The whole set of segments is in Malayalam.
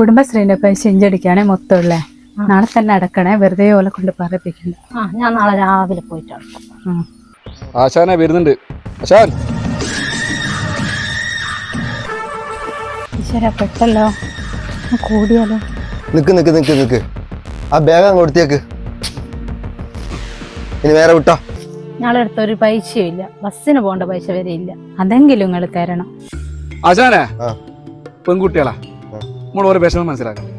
കുടുംബശ്രീന്റെ പൈസ മൊത്തം മൊത്തമുള്ളേ. നാളെ തന്നെ അടക്കണേ വെറുതെ ഓലെ കൊണ്ട് പറയിപ്പിക്കണ്ട. ആ ഞാൻ നാളെ രാവിലെ പോയിട്ടാണ് ഉം. ആശാനെ വരുന്നുണ്ട്. ആശാൻ. ഈശ്വര പെട്ടല്ലോ. കൂടിയാലോ? നിക്ക് നിക്ക് നിക്ക് നിക്ക്. ആ ബാഗ് അങ്ങ് കൊടുത്തേക്ക്. ഇനി വേറെ വിട്ടോ? ഞങ്ങളടുത്ത ഒരു പൈസയും ഇല്ല. ബസ്സിന് പോകേണ്ട പൈസ വരെ ഇല്ല. അതെങ്കിലും നിങ്ങൾ തരണം. ആശാനെ. പെൺകുട്ടികളാ. നമ്മൾ ഓരോ വിഷമം മനസ്സിലാക്കണം.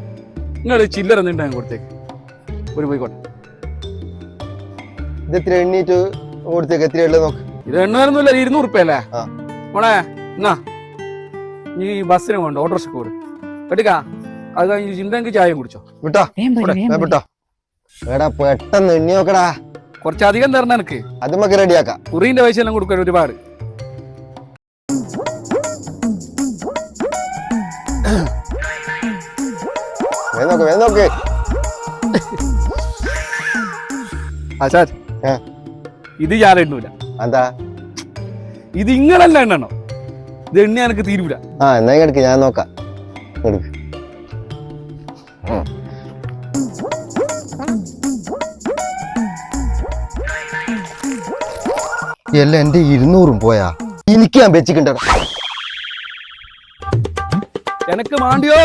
നിങ്ങൾ ചില്ലറ എന്തുണ്ടാകും കൊടുത്തേക്ക്? ഒരു പോയിക്കോട്ടെ. ഇത് എത്ര എണ്ണീറ്റ് കൊടുത്തേക്ക്? എത്ര ഉള്ളത് നോക്ക്. ഇത് എണ്ണൂറൊന്നുമില്ല ഇരുന്നൂറ് ഉറുപ്പ്യല്ലേ. മോളെ എന്നാ നീ ബസ്സിന് വേണ്ട ഓട്ടോറിക്ഷക്ക് പോരും. കേട്ടിക്കാ അത് കഴിഞ്ഞ് ചിന്തക്ക് ചായം കുടിച്ചോ. വിട്ടോ. വിട്ടോ. എടാ പെട്ടെന്ന് എണ്ണി നോക്കടാ. കുറച്ചധികം തരണം എനിക്ക്. അത് നമുക്ക് റെഡിയാക്കാം കുറിന്റെ പൈസ എല്ലാം കൊടുക്കാൻ ഒരുപാട്. നോക്ക് വേഗം നോക്ക് ആശാൻ. ഇത് ഞാൻ എണ്ണൂല. എന്താ? ഇത് ഇങ്ങളല്ല എണ്ണണോ? ഇത് എണ്ണ എനിക്ക് തീരൂല. ആ എന്നാ എടുക്ക് ഞാൻ നോക്കാം. എടുക്ക്. എല്ലാം എന്റെ ഇരുന്നൂറും പോയാ. എനിക്ക് ഞാൻ വെച്ചിട്ടുണ്ട എനക്ക് മാണ്ടിയോ